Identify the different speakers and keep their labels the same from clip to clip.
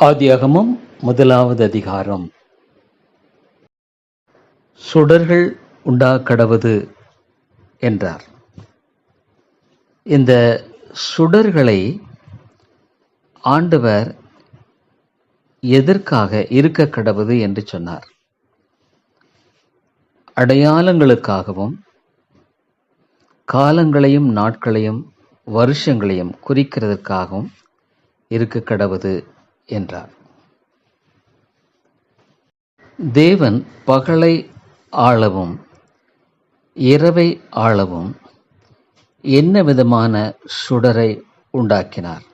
Speaker 1: ஆதியாகமும் முதலாவது அதிகாரம். சுடர்கள் உண்டா கடவது என்றார். இந்த சுடர்களை ஆண்டவர் எதற்காக இருக்க கடவது என்று சொன்னார். அடையாளங்களுக்காகவும் காலங்களையும் நாட்களையும் வருஷங்களையும் குறிக்கிறதற்காகவும் இருக்க கடவுது என்றார். தேவன் பகலை ஆளவும் இரவை ஆளவும் என்ன விதமான சுடரை உண்டாக்கினார்?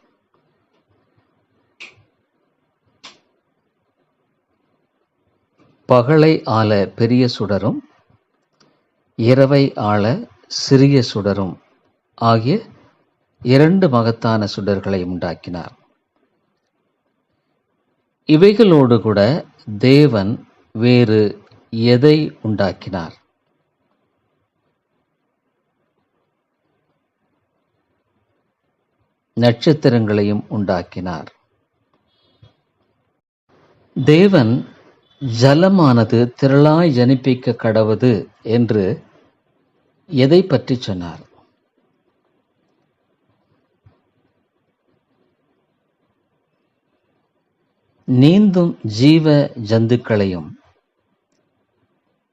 Speaker 1: பகலை ஆள பெரிய சுடரும் இரவை ஆள சிறிய சுடரும் ஆகிய இரண்டு மகத்தான சுடர்களை உண்டாக்கினார். இவைகளோடு கூட தேவன் வேறு எதை உண்டாக்கினார்? நட்சத்திரங்களையும் உண்டாக்கினார். தேவன் ஜலமானது திரளாய் ஜனிப்பிக்க கடவுது என்று எதை பற்றி சொன்னார்? நீந்தும் ஜீவ ஜந்துக்களையும்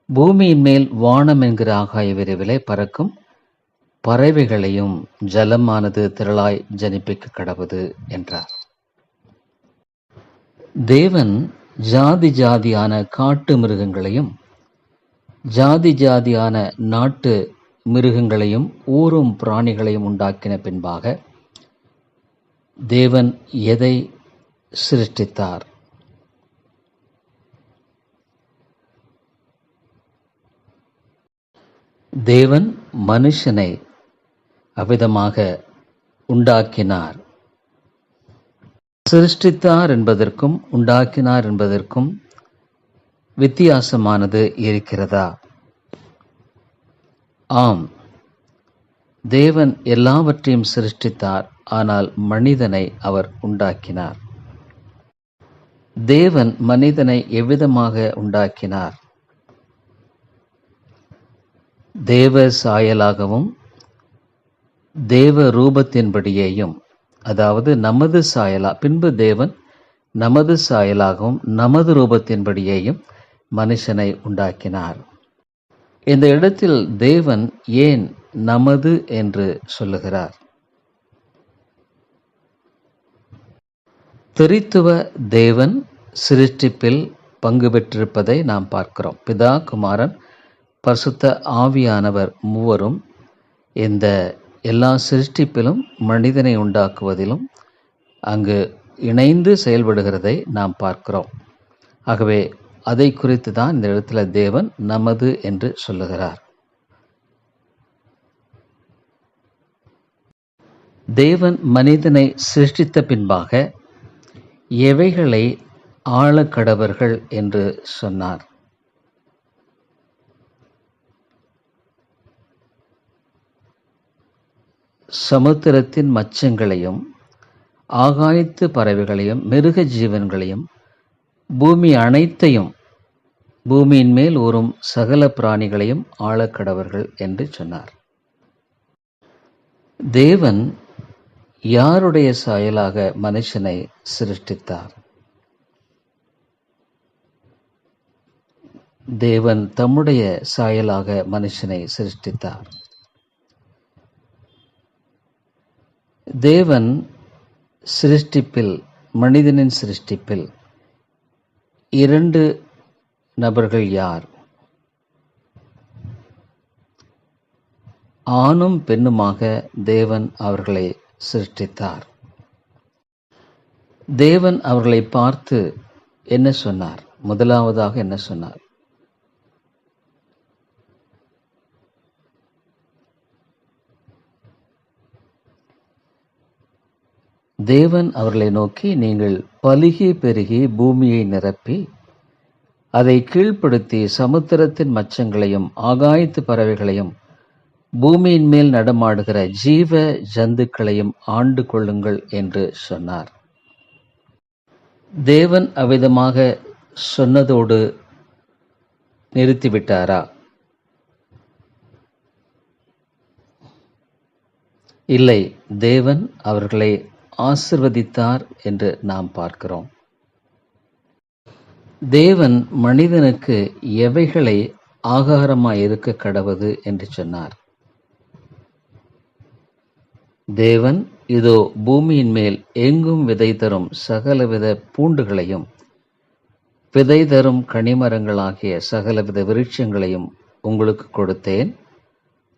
Speaker 1: பூமியின் மேல் வானம் என்கிற ஆகாய விரைவிலே பறக்கும் பறவைகளையும் ஜலமானது திரளாய் ஜனிப்பிக்க கடவுது என்றார். தேவன் ஜாதி ஜாதியான காட்டு மிருகங்களையும் ஜாதி ஜாதியான நாட்டு மிருகங்களையும் ஊரும் பிராணிகளையும் உண்டாக்கின பின்பாக தேவன் எதை சிருஷ்டித்தார்? தேவன் மனுஷனை அவ்விதமாக உண்டாக்கினார். சிருஷ்டித்தார் என்பதற்கும் உண்டாக்கினார் என்பதற்கும் வித்தியாசமானது இருக்கிறதா? ஆம். தேவன் எல்லாவற்றையும் சிருஷ்டித்தார் ஆனால் மனிதனை அவர் உண்டாக்கினார். தேவன் மனிதனை எவ்விதமாக உண்டாக்கினார்? தேவ சாயலாகவும் தேவ ரூபத்தின்படியேயும் அதாவது நமது சாயலா பின்பு தேவன் நமது சாயலாகவும் நமது ரூபத்தின்படியேயும் மனுஷனை உண்டாக்கினார். இந்த இடத்தில் தேவன் ஏன் நமது என்று சொல்லுகிறார்? திரித்துவ தேவன் சிருஷ்டிப்பில் பங்கு பெற்றிருப்பதை நாம் பார்க்கிறோம். பிதா குமாரன் பரிசுத்த ஆவியானவர் மூவரும் இந்த எல்லா சிருஷ்டிப்பிலும் மனிதனை உண்டாக்குவதிலும் அங்கு இணைந்து செயல்படுகிறதை நாம் பார்க்கிறோம். ஆகவே அதை குறித்து தான் இந்த இடத்துல தேவன் நமது என்று சொல்லுகிறார். தேவன் மனிதனை சிருஷ்டித்த பின்பாக எவைகளை ஆழக்கடவர்கள் என்று சொன்னார். சமுத்திரத்தின் மச்சங்களையும் ஆகாயத்து பறவைகளையும் மிருக ஜீவன்களையும் பூமி அனைத்தையும் பூமியின் மேல் ஊறும் சகல பிராணிகளையும் ஆழக்கடவர்கள் என்று சொன்னார். தேவன் யாருடைய சாயலாக மனுஷனை சிருஷ்டித்தார்? தேவன் தம்முடைய சாயலாக மனுஷனை சிருஷ்டித்தார். தேவன் சிருஷ்டிப்பில் மனிதனின் சிருஷ்டிப்பில் இரண்டு நபர்கள் யார்? ஆணும் பெண்ணுமாக தேவன் அவர்களை சிருஷ்டித்தார். தேவன் அவர்களை பார்த்து என்ன சொன்னார்? முதலாவதாக என்ன சொன்னார்? தேவன் அவர்களை நோக்கி நீங்கள் பலுகி பெருகி பூமியை நிரப்பி அதை கீழ்ப்படுத்தி சமுத்திரத்தின் மச்சங்களையும் ஆகாயத்து பறவைகளையும் பூமியின் மேல் நடமாடுகிற ஜீவ ஜந்துக்களையும் ஆண்டு கொள்ளுங்கள் என்று சொன்னார். தேவன் அவ்விதமாக சொன்னதோடு நிறுத்திவிட்டாரா? இல்லை தேவன் அவர்களை ஆசிர்வதித்தார் என்று நாம் பார்க்கிறோம். தேவன் மனிதனுக்கு எவைகளை ஆகாரமாய் இருக்க கடவது என்று சொன்னார். தேவன் இதோ பூமியின் மேல் எங்கும் விதை தரும் சகலவித பூண்டுகளையும் விதை தரும் கனிமரங்களாகிய சகலவித விருட்சங்களையும் உங்களுக்கு கொடுத்தேன்.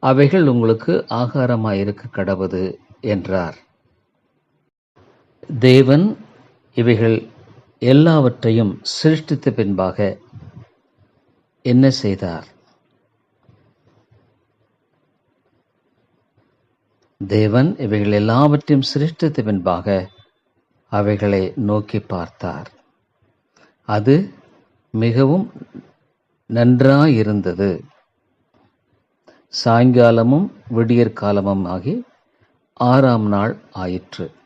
Speaker 1: அவைகள் உங்களுக்கு ஆகாரமாயிருக்க கடவுது என்றார். தேவன் இவைகள் எல்லாவற்றையும் சிருஷ்டித்த பின்பாக என்ன செய்தார்? தேவன் இவைகள் எல்லாவற்றையும் சிருஷ்டித்த பின்பாக அவைகளை நோக்கி பார்த்தார். அது மிகவும் நன்றாயிருந்தது. சாயங்காலமும் விடியற்காலமும் ஆகி ஆறாம் நாள் ஆயிற்று.